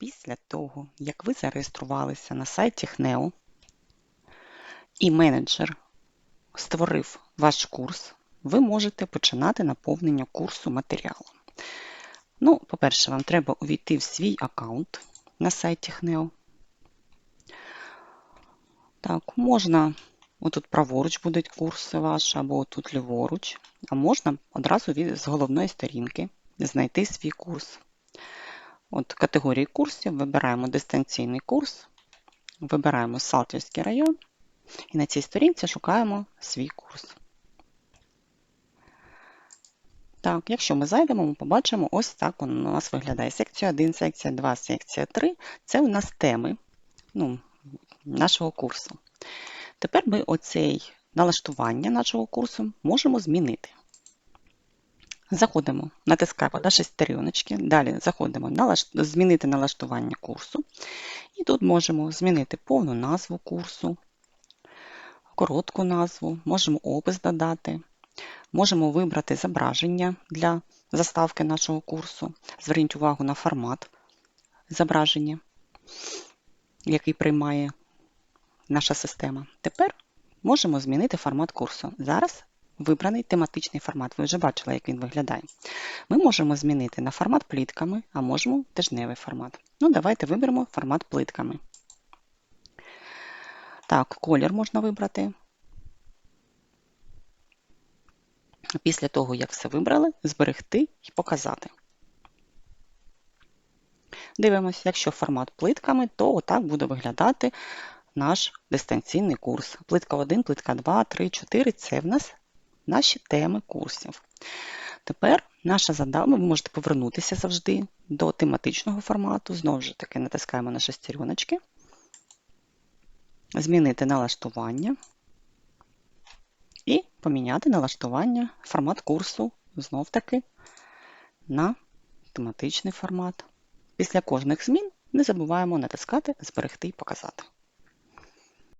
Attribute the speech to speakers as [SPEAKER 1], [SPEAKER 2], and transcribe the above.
[SPEAKER 1] Після того, як ви зареєструвалися на сайті ХНЕО і менеджер створив ваш курс, ви можете починати наповнення курсу матеріалом. Ну, по-перше, вам треба увійти в свій аккаунт на сайті ХНЕО. Так, можна, отут праворуч будуть курси ваші, або тут ліворуч, а можна одразу з головної сторінки знайти свій курс. От категорії курсів вибираємо дистанційний курс, вибираємо Салтівський район і на цій сторінці шукаємо свій курс. Так, якщо ми зайдемо, ми побачимо ось так у нас виглядає. Секція 1, секція 2, секція 3 це у нас теми ну, нашого курсу. Тепер ми оцей налаштування нашого курсу можемо змінити. Заходимо, натискаємо на шестереночки, далі заходимо на змінити налаштування курсу. І тут можемо змінити повну назву курсу, коротку назву, можемо опис додати, можемо вибрати зображення для заставки нашого курсу. Зверніть увагу на формат зображення, який приймає наша система. Тепер можемо змінити формат курсу. Зараз вибраний тематичний формат. Ви вже бачили, як він виглядає. Ми можемо змінити на формат плитками, а можемо тижневий формат. Ну, давайте виберемо формат плитками. Так, колір можна вибрати. Після того, як все вибрали, зберегти і показати. Дивимося, якщо формат плитками, то отак буде виглядати наш дистанційний курс. Плитка 1, плитка 2, 3, 4 це в нас наші теми курсів. Тепер наша задача, ви можете повернутися завжди до тематичного формату. Знову ж таки, натискаємо на шестереночки, змінити налаштування і поміняти налаштування, формат курсу знов-таки на тематичний формат. Після кожних змін не забуваємо натискати Зберегти і показати.